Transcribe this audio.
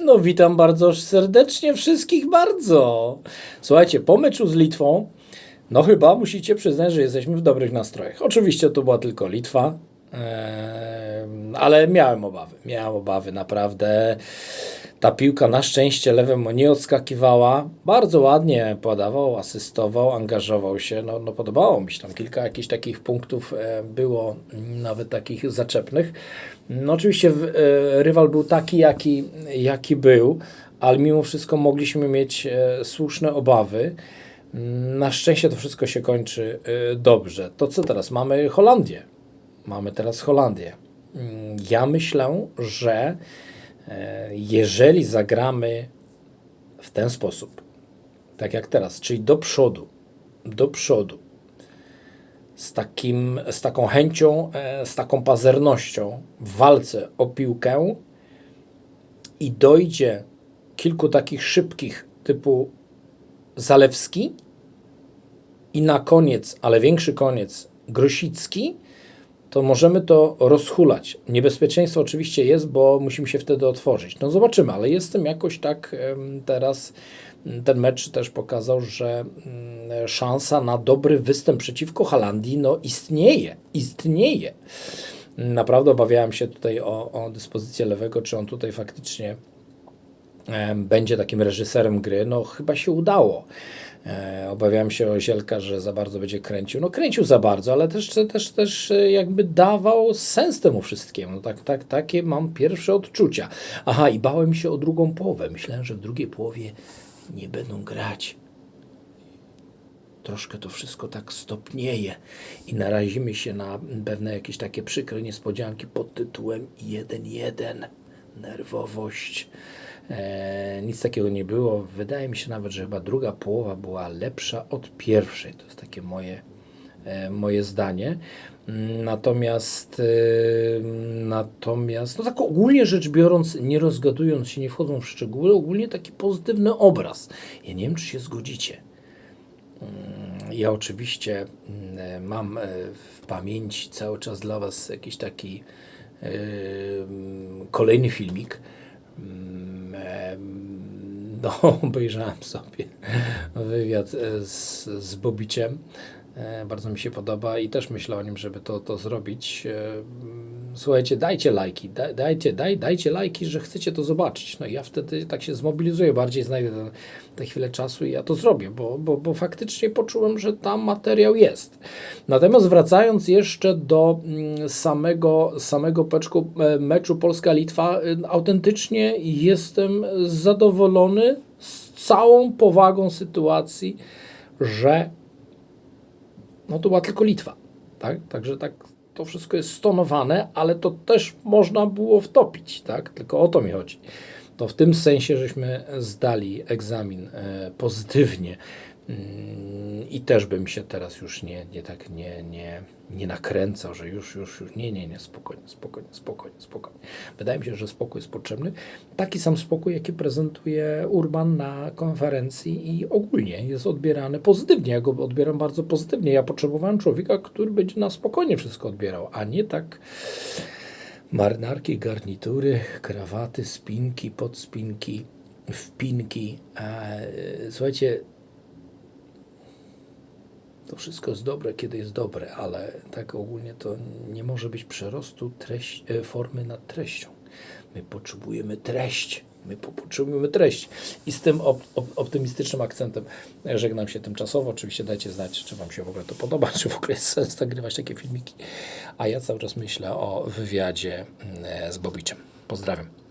No witam bardzo serdecznie wszystkich bardzo. Słuchajcie, po meczu z Litwą, no chyba musicie przyznać, że jesteśmy w dobrych nastrojach. Oczywiście to była tylko Litwa, ale miałem obawy. Miałem obawy naprawdę. Ta piłka na szczęście lewemu nie odskakiwała. Bardzo ładnie podawał, asystował, angażował się. No, no podobało mi się tam kilka jakichś takich punktów e, było, nawet takich zaczepnych. No oczywiście e, rywal był taki, jaki, jaki był, ale mimo wszystko mogliśmy mieć e, słuszne obawy. Na szczęście to wszystko się kończy dobrze. To co teraz? Mamy Holandię. Mamy teraz Holandię. Mm, Ja myślę, że jeżeli zagramy w ten sposób, tak jak teraz, czyli do przodu, do przodu, z, takim, z taką chęcią, e, z taką pazernością w walce o piłkę i dojdzie kilku takich szybkich typu Zalewski i na koniec, ale większy koniec, Grosicki, to możemy to rozhulać. Niebezpieczeństwo oczywiście jest, bo musimy się wtedy otworzyć. No zobaczymy, ale jestem jakoś tak teraz, m, ten mecz też pokazał, że mm, szansa na dobry występ przeciwko Holandii no istnieje, istnieje. Naprawdę obawiałem się tutaj o, o dyspozycję lewego, czy on tutaj faktycznie będzie takim reżyserem gry. No chyba się udało. E, Obawiałem się o Zielka, że za bardzo będzie kręcił. No kręcił za bardzo, ale też, też, też e, jakby dawał sens temu wszystkiemu. No, tak, tak, takie mam pierwsze odczucia. Aha, i bałem się o drugą połowę. Myślałem, że w drugiej połowie nie będą grać. Troszkę to wszystko tak stopnieje i narazimy się na pewne jakieś takie przykre niespodzianki pod tytułem 1-1. Nerwowość. E, nic takiego nie było. Wydaje mi się nawet, że chyba druga połowa była lepsza od pierwszej. To jest takie moje, e, moje zdanie. Mm, Natomiast, e, natomiast, no tak ogólnie rzecz biorąc, nie rozgadując się, nie wchodzą w szczegóły, ogólnie taki pozytywny obraz. Ja nie wiem, czy się zgodzicie. Ja oczywiście mm, mam e, w pamięci cały czas dla Was jakiś taki mm, kolejny filmik. No, obejrzałem sobie wywiad e, z, z Bobiciem. E, Bardzo mi się podoba i też myślę o nim, żeby to, to zrobić. Słuchajcie, dajcie lajki, da- dajcie, daj, dajcie lajki, że chcecie to zobaczyć. No i ja wtedy tak się zmobilizuję, bardziej znajdę tę chwilę czasu i ja to zrobię, bo, bo, bo faktycznie poczułem, że tam materiał jest. Natomiast wracając jeszcze do mm, samego, samego peczku, e, meczu Polska-Litwa, e, autentycznie jestem zadowolony z całą powagą sytuacji, że no to była tylko Litwa. Tak? Także tak to wszystko jest stonowane, ale to też można było wtopić, tak? Tylko o to mi chodzi. To w tym sensie, żeśmy zdali egzamin e, pozytywnie i też bym się teraz już nie, nie tak nie, nie, nie nakręcał, że już, już, już, nie, nie, nie, spokojnie, spokojnie, spokojnie, spokojnie. Wydaje mi się, że spokój jest potrzebny. Taki sam spokój, jaki prezentuje Urban na konferencji i ogólnie jest odbierany pozytywnie. Ja go odbieram bardzo pozytywnie. Ja potrzebowałem człowieka, który będzie na spokojnie wszystko odbierał, a nie tak marynarki, garnitury, krawaty, spinki, podspinki, wpinki. E, słuchajcie, to wszystko jest dobre, kiedy jest dobre, ale tak ogólnie to nie może być przerostu treść, e, formy nad treścią. My potrzebujemy treść. My po- potrzebujemy treść. I z tym op, op, optymistycznym akcentem e, żegnam się tymczasowo. Oczywiście dajcie znać, czy Wam się w ogóle to podoba, czy w ogóle jest sens nagrywać takie filmiki. A ja cały czas myślę o wywiadzie mm, e, z Bobiczem. Pozdrawiam.